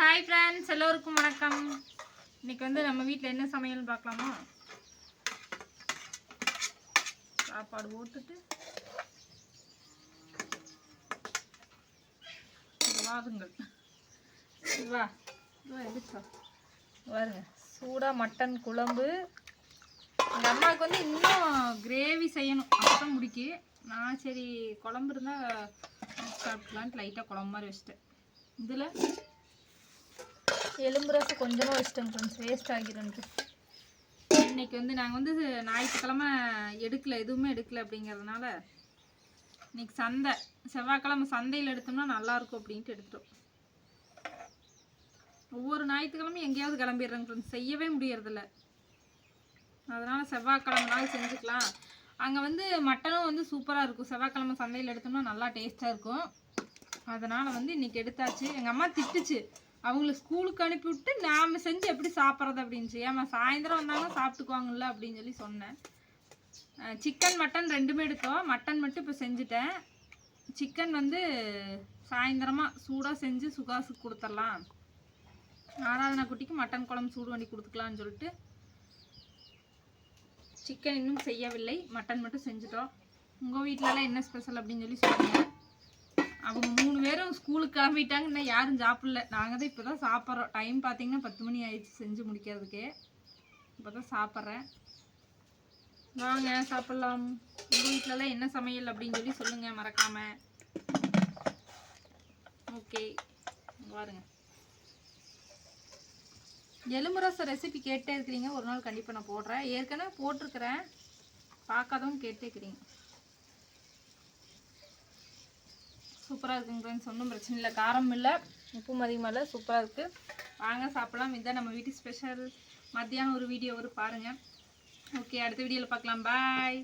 Hi friends எல்லோருக்கும் வணக்கம். இன்னைக்கு வந்து நம்ம வீட்டில் என்ன சமையல்னு பார்க்கலாமா? சாப்பாடு போட்டுட்டு வாதுங்கள் வா. வா எதுச்சா சூடாக மட்டன் குழம்பு. எங்கள் அம்மாவுக்கு வந்து இன்னும் கிரேவி செய்யணும். அப்பதான் முடிக்கு. நான் சரி குழம்பு இருந்தால் சாப்பிட்லான்ட்டு லைட்டாக குழம்பு மாதிரி வச்சுட்டேன். இதில்? எலும்பு ரசம் கொஞ்சமாக வச்சிட்டேன் ஃப்ரெண்ட்ஸ் வேஸ்ட் ஆகிருந்துட்டு இன்னைக்கு வந்து நாங்கள் வந்து ஞாயிற்றுக்கிழமை எடுக்கலை எதுவுமே எடுக்கலை அப்படிங்கிறதுனால இன்னைக்கு சந்தை. செவ்வாய்க்கிழமை சந்தையில் எடுத்தோம்னா நல்லாயிருக்கும் அப்படின்ட்டு எடுத்துட்டோம். ஒவ்வொரு ஞாயிற்றுக்கிழமையும் எங்கேயாவது கிளம்பிடுறேங்க ஃப்ரெண்ட்ஸ் செய்யவே முடியறதில்ல. அதனால் செவ்வாய்க்கிழமை நாள் செஞ்சுக்கலாம். அங்கே வந்து மட்டனும் வந்து சூப்பராக இருக்கும். செவ்வாய்க்கிழமை சந்தையில் எடுத்தோம்னா நல்லா டேஸ்ட்டாக இருக்கும். அதனால் வந்து இன்னைக்கு எடுத்தாச்சு. எங்கள் அம்மா திட்டுச்சு. அவங்கள ஸ்கூலுக்கு அனுப்பி விட்டு நாம் செஞ்சு எப்படி சாப்பிட்றது அப்படின்ச்சு ஏமா சாயந்தரம் வந்தாங்கன்னா சாப்பிட்டுக்குவாங்கல்ல அப்படின்னு சொல்லி சொன்னேன். சிக்கன் மட்டன் ரெண்டுமே எடுத்தோம். மட்டன் மட்டும் இப்போ செஞ்சுட்டேன். சிக்கன் வந்து சாயந்தரமாக சூடாக செஞ்சு சுகாசுக்கு கொடுத்துடலாம். ஆராதனா குட்டிக்கு மட்டன் குழம்பு சூடு பண்ணி கொடுத்துக்கலான்னு சொல்லிட்டு சிக்கன் இன்னும் செய்யவில்லை. மட்டன் மட்டும் செஞ்சுட்டோம். உங்கள் வீட்டிலலாம் என்ன ஸ்பெஷல் அப்படின்னு சொல்லி சொல்லுங்கள் அவங்க மூணு பேரும் ஸ்கூலுக்கு கிளம்பிட்டாங்க. இன்னும் யாரும் சாப்பிடல. நாங்கள் தான் இப்போ தான் சாப்பிட்றோம். டைம் பார்த்தீங்கன்னா பத்து மணி ஆயிடுச்சு செஞ்சு முடிக்கிறதுக்கே. இப்போ தான் சாப்பிட்றேன். வாங்க சாப்பிட்லாம். உங்கள் வீட்டிலலாம் என்ன சமையல் அப்படின்னு சொல்லி சொல்லுங்கள் மறக்காமல் ஓகே பாருங்க எலும்பு ரசம் ரெசிபி கேட்டே இருக்கிறீங்க. ஒரு நாள் கண்டிப்பாக நான் போடுறேன். ஏற்கனவே போட்டிருக்கிறேன். பார்க்காதவங்க கேட்டே இருக்கிறீங்க. சூப்பராக இருக்குங்க ஃப்ரெண்ட்ஸ் ஒன்றும் பிரச்சனை இல்லை. காரம் இல்லை. உப்பும் அதிகமாக இல்லை. சூப்பராக இருக்குது வாங்க சாப்பிடலாம். இதுதான் நம்ம வீட்டு ஸ்பெஷல் மத்தியானம் ஒரு வீடியோ வரும் பாருங்கள் ஓகே அடுத்த வீடியோவில் பார்க்கலாம். பாய்